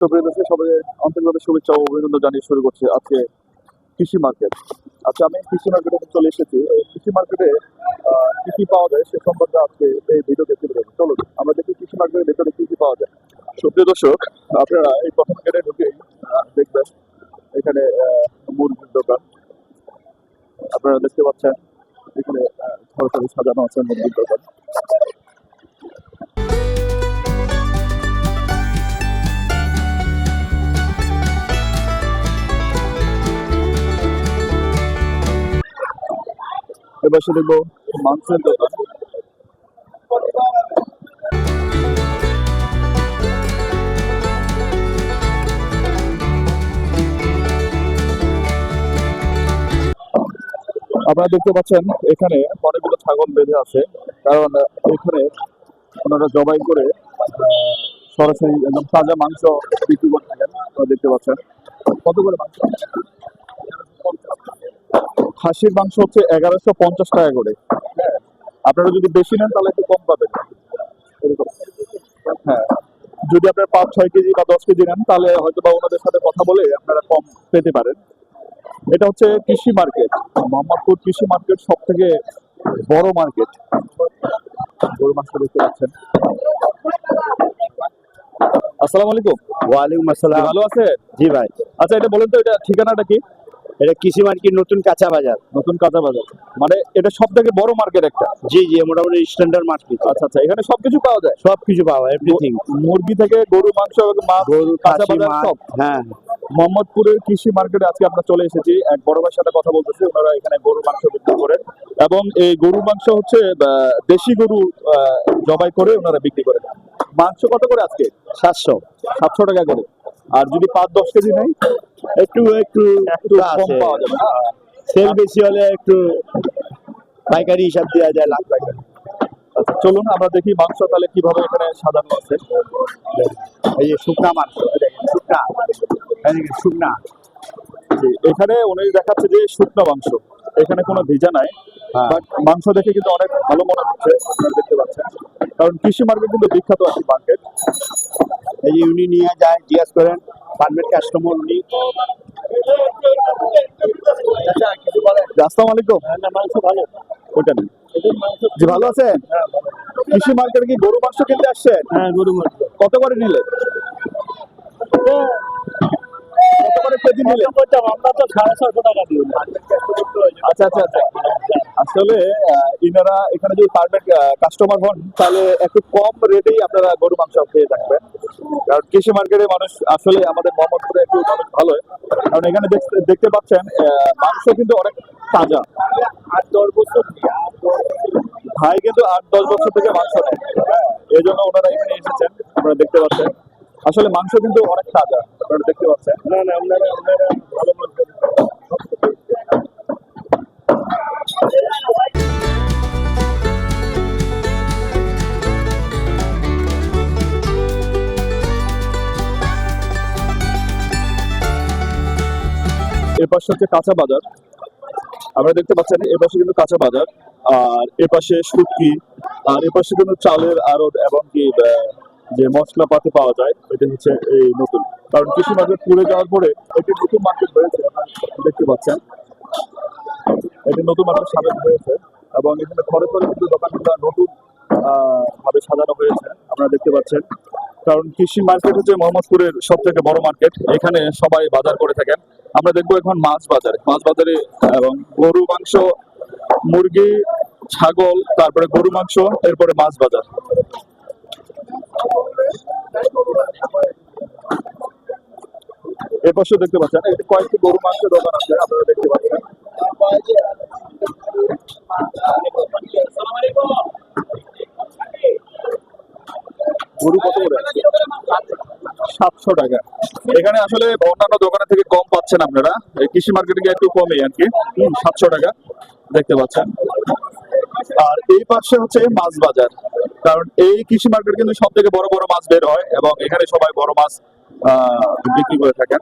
সুপ্রিয় দর্শক সবাই আন্তরিকভাবে শুভেচ্ছা ও অভিনন্দন জানিয়ে শুরু করছি আজকে কৃষি মার্কেট আচ্ছা আমি কৃষি মার্কেটে চলে এসেছি। এই কৃষি মার্কেটে কি কি পাওয়া যায় সে সম্পর্কে আজকে এই ভিডিওতে তুলে ধরবো। চলুন, আমরা দেখি কৃষি মার্কেটের ভেতরে কি কি পাওয়া যায়। সুপ্রিয় দর্শক, আপনারা এই প্রথম গেটে ঢুকে দেখবেন এখানে মুরগির দোকান। আপনারা দেখতে পাচ্ছেন, এখানে সরকারি সাজানো আছে মুরগির দোকান। এবার দেখব মাংসের দোকান। আপনারা দেখতে পাচ্ছেন, এখানে অনেকগুলো ছাগল বেঁধে আছে। কারণ, এখানে ওনারা জবাই করে সরাসরি একদম তাজা মাংস বিক্রি করে থাকেন। দেখতে পাচ্ছেন। কত করে মাংস? খাসির মাংস হচ্ছে এগারোশো পঞ্চাশ টাকা করে। আপনারা যদি বেশি নেন তাহলে একটু কম পাবেন। হ্যাঁ। যদি আপনার পাঁচ ছয় কেজি বা দশ কেজি নেন তাহলে হয়তো বা ওনাদের সাথে কথা বলে আপনারা কম পেতে পারেন। এটা হচ্ছে কৃষি মার্কেট। মোহাম্মদপুর কৃষি মার্কেট সব থেকে বড় মার্কেট। গরু মাংস দেখতে পাচ্ছেন। আসসালামু আলাইকুম। ওয়ালাইকুম আসসালাম। ভালো আছে জি ভাই। আচ্ছা এটা বলেন তো এটা ঠিকানাটা কি? এটা কৃষি মার্কেট নতুন কাঁচা বাজার? নতুন কাঁচা বাজার। মানে এটা সব থেকে বড় মার্কেট একটা। জি জি মোটামুটি স্ট্যান্ডার্ড মার্কেট আচ্ছা আচ্ছা এখানে সবকিছু পাওয়া যায়? সব কিছু পাওয়া এভরিথিং মুরগি থেকে গরু মাংস মাছ গরু কাঁচা বাজার সব। হ্যাঁ। মোহাম্মদপুরের কৃষি মার্কেটে আজকে আমরা চলে এসেছি। এক বড় ভাইয়ের সাথে কথা বলতেছি ওনারা এখানে গরু মাংস বিক্রি করেন। এবং এই গরু মাংস হচ্ছে দেশি গরু জবাই করে ওনারা বিক্রি করেন মাংস কত করে আজকে? সাতশো। সাতশো টাকা করে। আর যদি পাঁচ দশ কেজি নেই একটু একটু একটু কম পাওয়া যাবে। সেল বেশি হলে একটু পাইকারি হিসাব দেওয়া যায় লাখ পাইকারি। আচ্ছা, চলুন আমরা দেখি মাংস তাহলে কীভাবে এখানে সাজানো আছে। এই যে শুকনা মাংস শুকনা। শুকনা। এখানে উনি দেখাচ্ছে যে শুকনো মাংস। এখানে কোনো ভিজা নাই। হ্যাঁ। বাট মাংস দেখে কিন্তু অনেক ভালো মনে হচ্ছে আপনারা দেখতে পাচ্ছেন। কারণ কৃষি মার্কেট কিন্তু বিখ্যাত একটি মার্কেট এই যে উনি নিয়ে যায় জিজ্ঞাসা করেন পারমিট কাস্টমার উনি। আসসালামু আলাইকুম। ভালো। ওইটা নেই জি ভালো আছেন কৃষি মার্কেটে কি গরু মাংস কিনতে আসছেন হ্যাঁ গরু মাংস। কত করে নিলেন? কত করে কেজি নিলেন? আমরা তো সাড়ে ছশো টাকা দিই। আচ্ছা আচ্ছা আচ্ছা। আসলে ইনারা এখানে যদি পারবেন কাস্টমার হন তাহলে একটু কম রেটেই আপনারা গরু মাংস পেয়ে থাকবেন। কারণ কৃষি মার্কেটে মানুষ আসলে আমাদের মোহাম্মদপুরে একটু মানুষ ভালো। কারণ এখানে দেখতে- পাচ্ছেন মাংস কিন্তু অনেক তাজা। আট দশ বছর ভাই কিন্তু আট দশ বছর থেকে মাংস নেয়। এই জন্য ওনারা এখানে এসেছেন আপনারা দেখতে পাচ্ছেন। আসলে মাংস কিন্তু অনেক তাজা আপনারা দেখতে পাচ্ছেন। না না আপনারা আপনারা ভালো মাংস। এর পাশে হচ্ছে কাঁচা বাজার। আপনারা দেখতে পাচ্ছেন এ পাশে কিন্তু কাঁচা বাজার, আর এ পাশে শুটকি, আর এ পাশে কিন্তু চালের আড়ত এবং কি যে মশলাপাতি পাওয়া যায়, এটা হচ্ছে এই নতুন। কারণ কৃষি মার্কেট পুড়ে যাওয়ার পরে একটি নতুন মার্কেট হয়েছে দেখতে পাচ্ছেন। এটি নতুন মার্কেট সাজানো হয়েছে এবং এখানে ঘরে ঘরে কিন্তু দোকানগুলো নতুন ভাবে সাজানো হয়েছে, আপনারা দেখতে পাচ্ছেন। কারণ কৃষি মার্কেট হচ্ছে মোহাম্মদপুরের সব থেকে বড় মার্কেট এখানে সবাই বাজার করে থাকেন। আমরা দেখব এখন মাছ বাজারে মাছ বাজারে, এবং গরু, মাংস, মুরগি, ছাগল, তারপরে গরু, মাংস, এরপরে মাছ বাজার। পাশেও দেখতে পাচ্ছেন এখানে কয়েকটি গরু মাংসের দোকান আছে, আপনারা দেখতে পাচ্ছেন। গরু কত করে? সাতশো টাকা। এখানে আসলে অন্যান্য দোকানের থেকে কম পাচ্ছেন আপনারা। এই কৃষি মার্কেটে একটু কমে আর কি। সাতশো টাকা দেখতে পাচ্ছেন। আর এই পাশে হচ্ছে মাছ বাজার। কারণ এই কৃষি মার্কেট কিন্তু সব থেকে বড় বড় মাছ বের হয় এবং এখানে সবাই বড় মাছ বিক্রি করে থাকেন?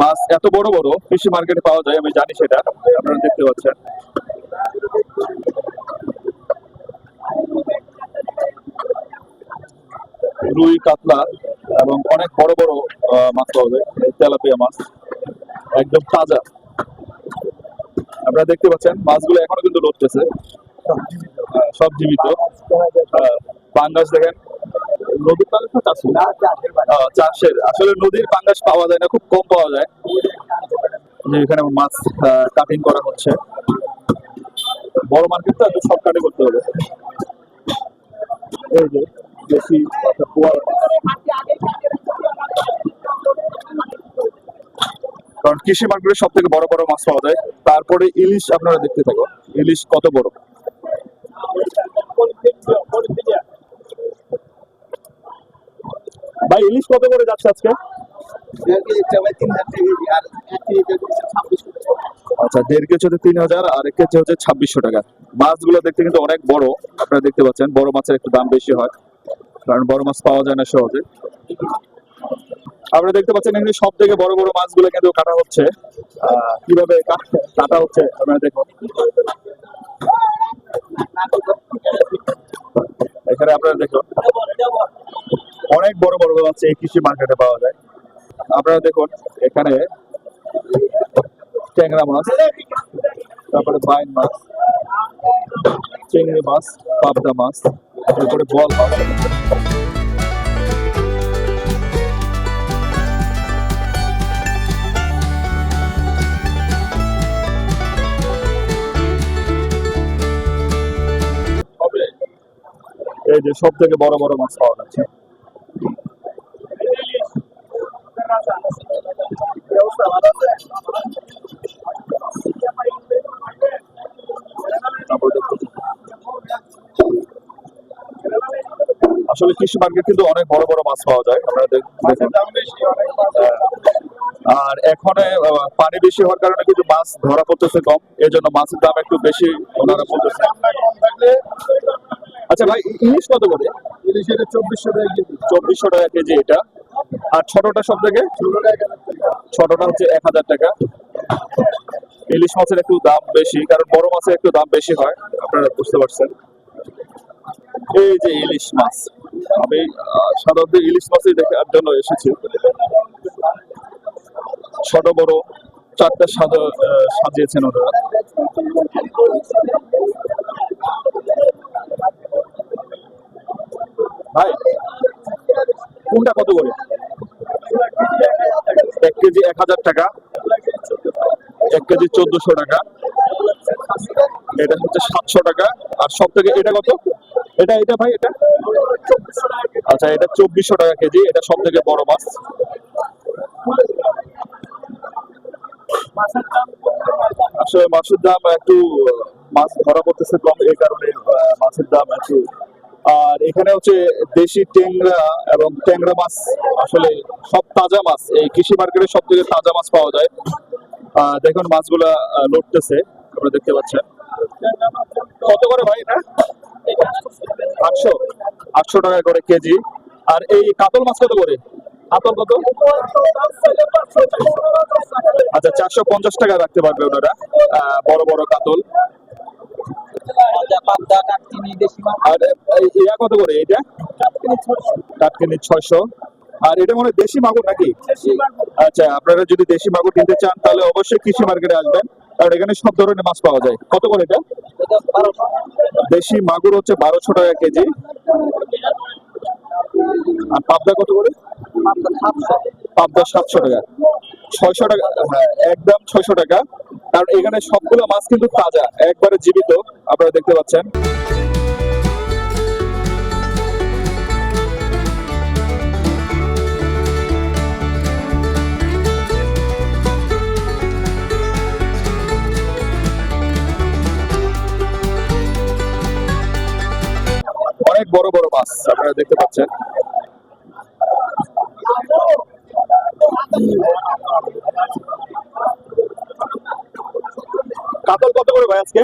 মাছ এত বড় বড়, কৃষি মার্কেটে পাওয়া যায়, আমি জানি সেটা, আপনারা দেখতে পাচ্ছেন। রুই, কাতলা এবং অনেক বড় বড় মাছ পাওয়া যায় তেলাপিয়া মাছ, একদম তাজা। আপনারা দেখতে পাচ্ছেন, মাছগুলো এখনও কিন্তু লড়তেছে। সব জীবিত। পাঙ্গাস দেখেন। নদীর পাঙ্গাস না চাষের? চাষের আসলে নদীর পাঙ্গাস পাওয়া যায় না খুব কম পাওয়া যায়। এখানে মাছ কাটিং করা হচ্ছে। বড় মার্কেট তো একটু শর্টকাটে করতে হবে। এই যে পোয়াল কারণ কৃষি মার্কেটে সব থেকে বড় বড় মাছ পাওয়া যায়। তারপরে ইলিশ আপনারা দেখতে থাকো ইলিশ কত বড়? ইলিশ কত করে যাচ্ছে আজকে? আচ্ছা দেড় কেজি হচ্ছে তিন হাজার, আর এক কেজি হচ্ছে ছাব্বিশশো টাকা। মাছগুলো দেখতে কিন্তু অনেক বড়, আপনারা দেখতে পাচ্ছেন, বড় মাছের একটু দাম বেশি হয়, কারণ বড় মাছ পাওয়া যায় না সহজে। আপনারা দেখতে পাচ্ছেন এখানে সব থেকে বড় বড় মাছগুলো কিন্তু কাটা হচ্ছে। কীভাবে কাটা হচ্ছে, আপনারা দেখুন। এখানে আপনারা দেখুন অনেক বড় বড় মাছ এই কৃষি মার্কেটে পাওয়া যায়। আপনারা দেখুন, এখানে ট্যাংরা মাছ, তারপরে বাইন মাছ, চিংড়ি মাছ, পাবদা মাছ, তারপরে বল মাছ। এই যে সব থেকে বড় বড় মাছ পাওয়া যাচ্ছে। আসলে কৃষি মার্কেট কিন্তু অনেক বড় বড় মাছ পাওয়া যায় আপনারা দেখুন। আহ, আর এখন পানি বেশি হওয়ার কারণে কিন্তু মাছ ধরা পড়তেছে কম এই জন্য মাছের দাম একটু বেশি ওনারা বলতেছে আচ্ছা ভাই ইলিশ কত করে? ইলিশের চব্বিশশো টাকা কেজি। চব্বিশশো টাকা কেজি এটা। আর ছোটটা সব থেকে ছোটটা হচ্ছে এক হাজার টাকা। ইলিশ মাছের একটু দাম বেশি কারণ বড় মাছের একটু দাম বেশি হয় আপনারা বুঝতে পারছেন। এই যে ইলিশ মাছ আমি সাধারণত ইলিশ মাছই দেখার জন্য এসেছি। ছোট বড় চারটা সাজা সাজিয়েছেন ওনারা। ভাই, কোনটা কত করে? এক কেজি এক হাজার টাকা। এক কেজি চোদ্দশো টাকা। এটা হচ্ছে সাতশো টাকা। আর সব থেকে এটা কত? এটা এটা ভাই, এটা? আচ্ছা এটা চব্বিশশো টাকা কেজি। এটা সব থেকে বড় মাছ। আসলে মাছের দাম একটু, মাছ ধরা পড়তেছে কম, এই কারণে মাছের দাম একটু আর এখানে হচ্ছে দেশি ট্যাংরা এবং ট্যাংরা মাছ আসলে সব তাজা মাছ। এই কৃষি মার্কেটে সব থেকে তাজা মাছ পাওয়া যায়। আহ, দেখুন মাছগুলা লড়তেছে আপনারা দেখতে পাচ্ছেন। কত করে ভাই এটা? আটশো? আটশো টাকা করে কেজি। আর এই কাতল মাছ কত করে? কাতল কত? আচ্ছা চারশো পঞ্চাশ টাকা রাখতে পারবে ওনারা বড় বড় কাতল। আর এটা দেশি মাগুর নাকি? আচ্ছা আপনারা যদি দেশি মাগুর কিনতে চান, তাহলে অবশ্যই কৃষি মার্কেটে আসবেন। কারণ এখানে সব ধরনের মাছ পাওয়া যায়। কত করে এটা? দেশি মাগুর হচ্ছে বারোশো টাকা কেজি। আর পাবদা কত করে? পাবদা সাতশো টাকা। ছয়শো টাকা হ্যাঁ একদম ছয়শো টাকা। কারণ এখানে সবগুলো মাছ কিন্তু তাজা, একবারে জীবিত, আপনারা দেখতে পাচ্ছেন। অনেক বড় বড় মাছ আপনারা দেখতে পাচ্ছেন। কাতল কত করে ভাই আজকে?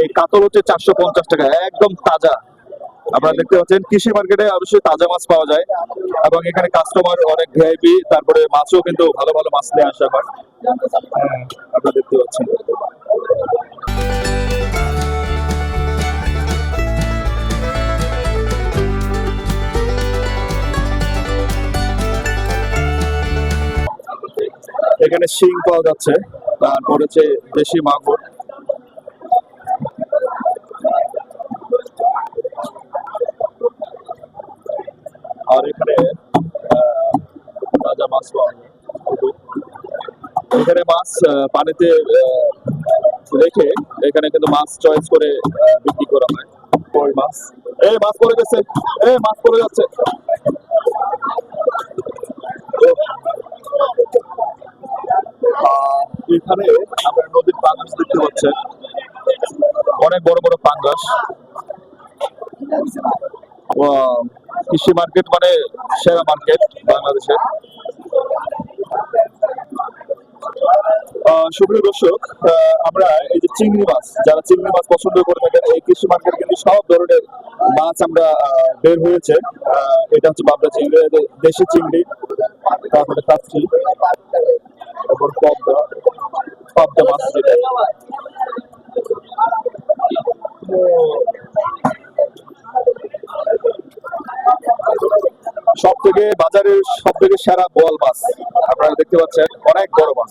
এই কাতল হচ্ছে চারশো পঞ্চাশ টাকা একদম তাজা। আপনারা দেখতে পাচ্ছেন কৃষি মার্কেটে অবশ্যই তাজা মাছ পাওয়া যায় এবং এখানে কাস্টমার অনেক ভিআইপি তারপরে মাছও কিন্তু ভালো ভালো মাছ নিয়ে আসা হয়। হ্যাঁ, আপনারা দেখতে পাচ্ছেন। এখানে শিং পাওয়া যাচ্ছে, তারপর হচ্ছে দেশি মাগুর। আর এখানে তাজা মাছ পাওয়া এখানে মাছ পানিতে রেখে এখানে কিন্তু মাছ চয়েস করে বিক্রি করা হয়। কই মাছ? এই মাছ পড়ে গেছে। এই মাছ পড়ে যাচ্ছে। এখানে আমরা নদীর পাঙ্গাস দেখতে পাচ্ছেন অনেক বড় বড় পাঙ্গাস। কৃষি মার্কেট মানে সেরা মার্কেট বাংলাদেশের। সুপ্রিয় দর্শক আমরা এই যে চিংড়ি মাছ, যারা চিংড়ি মাছ পছন্দ করে থাকেন, এই কৃষি মার্কেট কিন্তু সব ধরনের মাছ আমরা বের হয়েছে। এটা হচ্ছে বাবলা চিংড়ি দেশি চিংড়ি, তারপরে কাচ্চি, তারপর পদ্মা। পদ্মা মাছ যেটা সব থেকে বাজারের সব থেকে সেরা বোয়াল মাছ আপনারা দেখতে পাচ্ছেন অনেক বড় মাছ।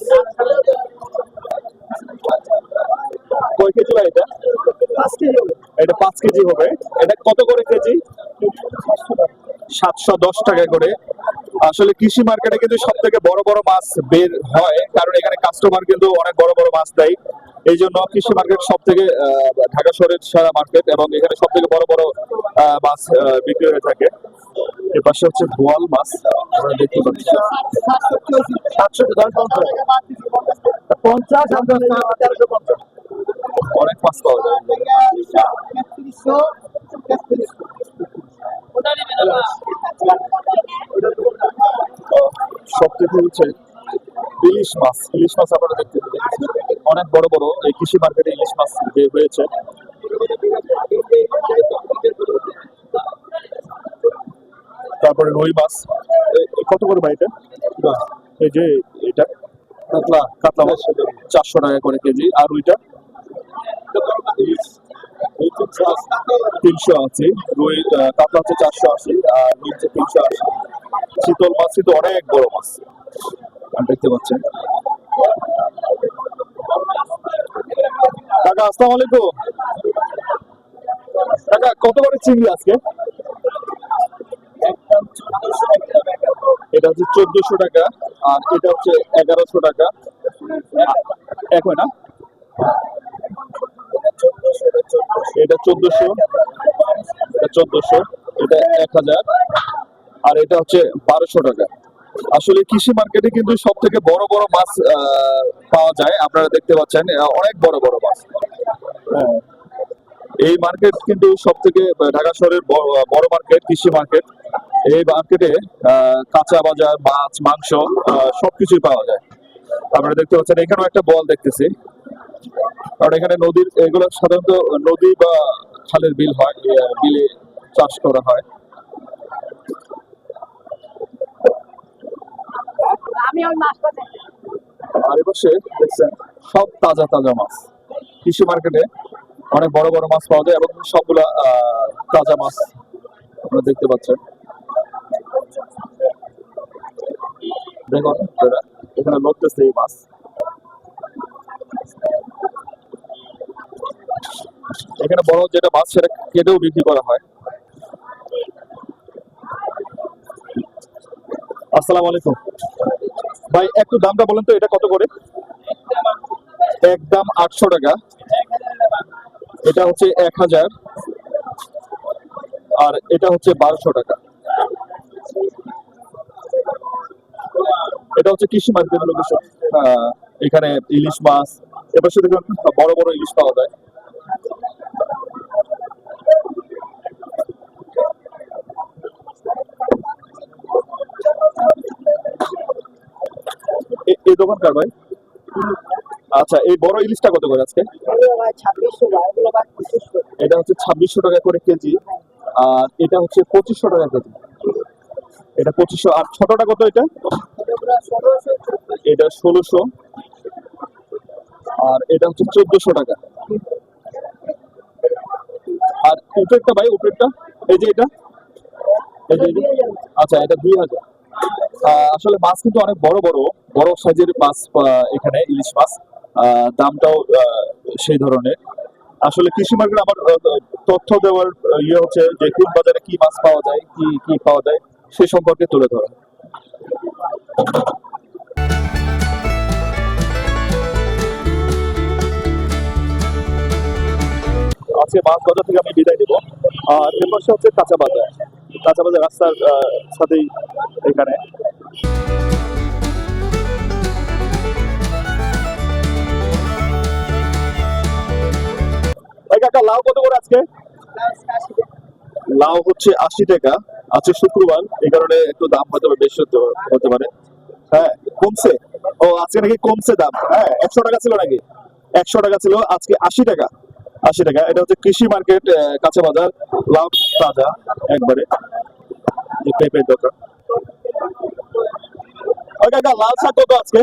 কয় কেজি ভাই এটা? এটা পাঁচ কেজি হবে। এটা কত করে কেজি? সাতশো দশ টাকা করে। আসলে কৃষি মার্কেটে কিন্তু সব থেকে বড় বড় মাছ বের হয় কারণ এখানে কাস্টমার কিন্তু অনেক বড় বড় মাছ দেয়। এই জন্য কৃষি মার্কেট সব থেকে ঢাকা শহরের সারা মার্কেট এবং এখানে সব থেকে বড় বড় মাছ বিক্রি হয়ে থাকে। এর পাশে হচ্ছে বোয়াল মাছ আমরা দেখতে পাচ্ছি পঞ্চাশ অনেক মাছ পাওয়া যায়। তেত্রিশশো। থেকে হচ্ছে ইলিশ মাছ ইলিশ মাছ আপনারা দেখতে পাচ্ছেন। অনেক বড় বড় এই কৃষি মার্কেটে ইলিশ মাছ বের হয়েছে। তারপরে রুই মাছ কত করে ভাই এটা? এই যে এটা, কাতলা কাতলা মাছ, চারশো টাকা করে কেজি। আর ওইটা তিনশো আশি রুই কাতলা হচ্ছে চারশো আশি, আর রুই হচ্ছে তিনশো আশি। শীতল মাছ কিন্তু অনেক বড় মাছ। দেখতে পাচ্ছেন। কাকা, আসসালামু আলাইকুম। কাকা, কত করে চিংড়ি আজকে? এটা হচ্ছে চোদ্দশো টাকা, আর এটা হচ্ছে এগারোশো টাকা। এক হয়। না এটা চোদ্দশো। এটা চোদ্দশো, এটা এক হাজার। আর এটা হচ্ছে বারোশো টাকা। আসলে কৃষি মার্কেটে কিন্তু সব থেকে বড় বড় মাছ পাওয়া যায়। আপনারা দেখতে পাচ্ছেন অনেক বড় বড় মাছ। হ্যাঁ। এই মার্কেট কিন্তু সব থেকে ঢাকা শহরের বড় মার্কেট, কৃষি মার্কেট। এই মার্কেটে কাঁচা বাজার, মাছ, মাংস সবকিছুই পাওয়া যায়। আপনারা দেখতে পাচ্ছেন, এখানেও একটা বল দেখতেছি। কারণ এখানে নদীর এগুলো সাধারণত নদী বা খালের বিল হয় বিলে চাষ করা হয়। আর দেখছেন সব তাজা তাজা মাছ। কৃষি মার্কেটে অনেক বড় বড় মাছ পাওয়া যায় এবং সবগুলা আহ, তাজা মাছ আপনারা দেখতে পাচ্ছেন। দেখুন এখানে লড়তেছে এই মাছ। এখানে বড় যেটা মাছ সেটা কেটেও বিক্রি করা হয়। আসসালামু আলাইকুম। ভাই, একটু দামটা বলেন তো, এটা কত করে? একদম আটশো টাকা। এটা হচ্ছে এক হাজার। আর এটা হচ্ছে বারোশো টাকা। এটা হচ্ছে কৃষি মার্কেট লোকেশন এখানে ইলিশ মাছ, এবার শুধু বড় বড় ইলিশ পাওয়া যায় এ- এই দোকানকার ভাই? আচ্ছা এই বড় ইলিশটা কত করে আজকে? এটা হচ্ছে ছাব্বিশশো টাকা করে কেজি। আর এটা হচ্ছে পঁচিশশো টাকা কেজি। এটা পঁচিশশো, আর ছোটটা কত এটা? এটা ষোলোশো। আর এটা হচ্ছে চোদ্দশো টাকা। আর উপরেরটা ভাই উপরেরটা এই যে এটা? এই যে আচ্ছা এটা দুই হাজার। আসলে মাছ কিন্তু অনেক বড় বড় বড় সাইজের মাছ এখানে ইলিশ মাছ দামটাও সেই ধরনের। আসলে কৃষি মার্কেট আমার তথ্য দেওয়ার ইয়ে হচ্ছে যে কোন বাজারে কি মাছ পাওয়া যায়, কি কি পাওয়া যায়, সে সম্পর্কে তুলে ধরা। আজকে মাছ বাজার থেকে আমি বিদায় নেব। আর এর পাশে হচ্ছে কাঁচা বাজার। কাঁচা বাজার রাস্তার সাথেই এখানে। কাকা, লাউ কত করে আজকে? লাউ হচ্ছে আশি টাকা আজকে শুক্রবার, এই কারণে একটু দাম হয়তো বা বেশি হতে- হতে পারে। হ্যাঁ কমছে? ও, আজকে নাকি কমছে দাম। হ্যাঁ একশো টাকা ছিল নাকি? একশো টাকা ছিল, আজকে আশি টাকা। আশি টাকা। এটা হচ্ছে কৃষি মার্কেট কাঁচা বাজার লাউ তাজা একবারে। পেঁপের দোকান। লাল শাক কত আজকে?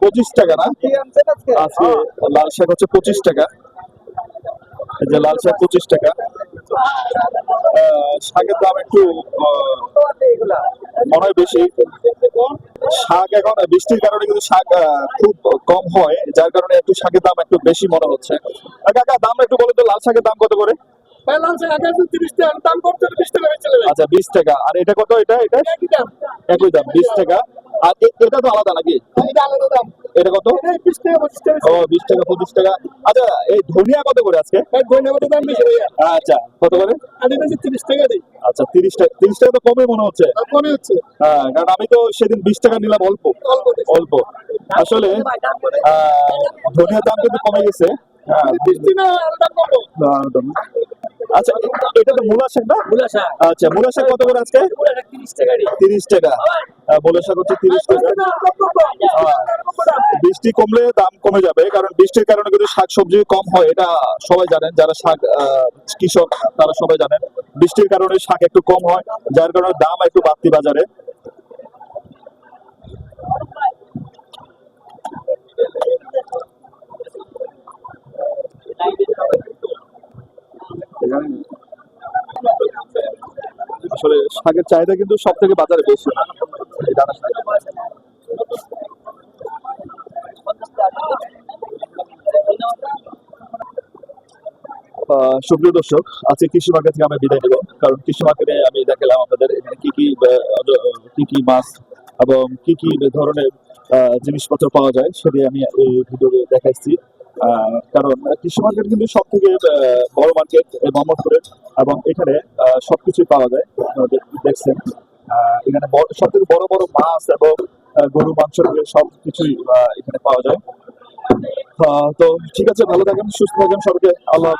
পঁচিশ টাকা না? আজকে লাল শাক হচ্ছে পঁচিশ টাকা। এই যে লাল শাক পঁচিশ টাকা। শাকের দাম একটু মনে হয় বেশি। শাক এখন বৃষ্টির কারণে কিন্তু শাক খুব কম হয় যার কারণে একটু শাকের দাম একটু বেশি মনে হচ্ছে। কাকা দাম একটু বলে তো লাল শাকের দাম কত করে? আচ্ছা বিশ টাকা। আর এটা কত এটা এটা? একই দাম। বিশ টাকা। আর এটা তো আলাদা নাকি? এটা কত? ও বিশ টাকা পঁচিশ টাকা। আচ্ছা এই ধনিয়া কত করে আজকে? আচ্ছা কত করে? আচ্ছা তিরিশ টাকা তিরিশ টাকা তো কমে মনে হচ্ছে। হ্যাঁ কারণ আমি তো সেদিন বিশ টাকা নিলাম অল্প। অল্প আসলে ধনিয়ার দাম কিন্তু কমে গেছে। হ্যাঁ দাম- দাম। আচ্ছা এটা তো মূলা শাক না? আচ্ছা মূলা শাক কত করে আজকে? তিরিশ টাকা আহ, মূলা শাক হচ্ছে তিরিশ টাকা। বৃষ্টি কমলে দাম কমে যাবে, কারণ বৃষ্টির কারণে কিন্তু শাক সবজি কম হয়, এটা সবাই জানেন, যারা শাক কৃষক তারা সবাই জানেন। বৃষ্টির কারণে শাক একটু কম হয়, যার কারণে দাম একটু বাড়তি বাজারে। আসলে শাকের চাহিদা কিন্তু সব থেকে বাজারে বেশি। সুপ্রিয় দর্শক, আজকে কৃষি মার্কেট থেকে আমি বিদায় নেব। কারণ কৃষি মার্কেটে আমি দেখালাম আপনাদের এখানে কি কি কি কি মাছ এবং কি কি ধরনের জিনিসপত্র পাওয়া যায় সেটি আমি এই ভিডিওতে দেখাইছি কারণ কৃষি মার্কেট কিন্তু সব থেকে বড় মার্কেট মোহাম্মদপুরের এবং এখানে সবকিছুই পাওয়া যায় দেখছেন। এখানে সব থেকে বড় বড় মাছ এবং গরু, মাংস সব কিছুই এখানে পাওয়া যায়। তো ঠিক আছে, ভালো থাকেন, সুস্থ থাকেন সবাইকে। আল্লাহ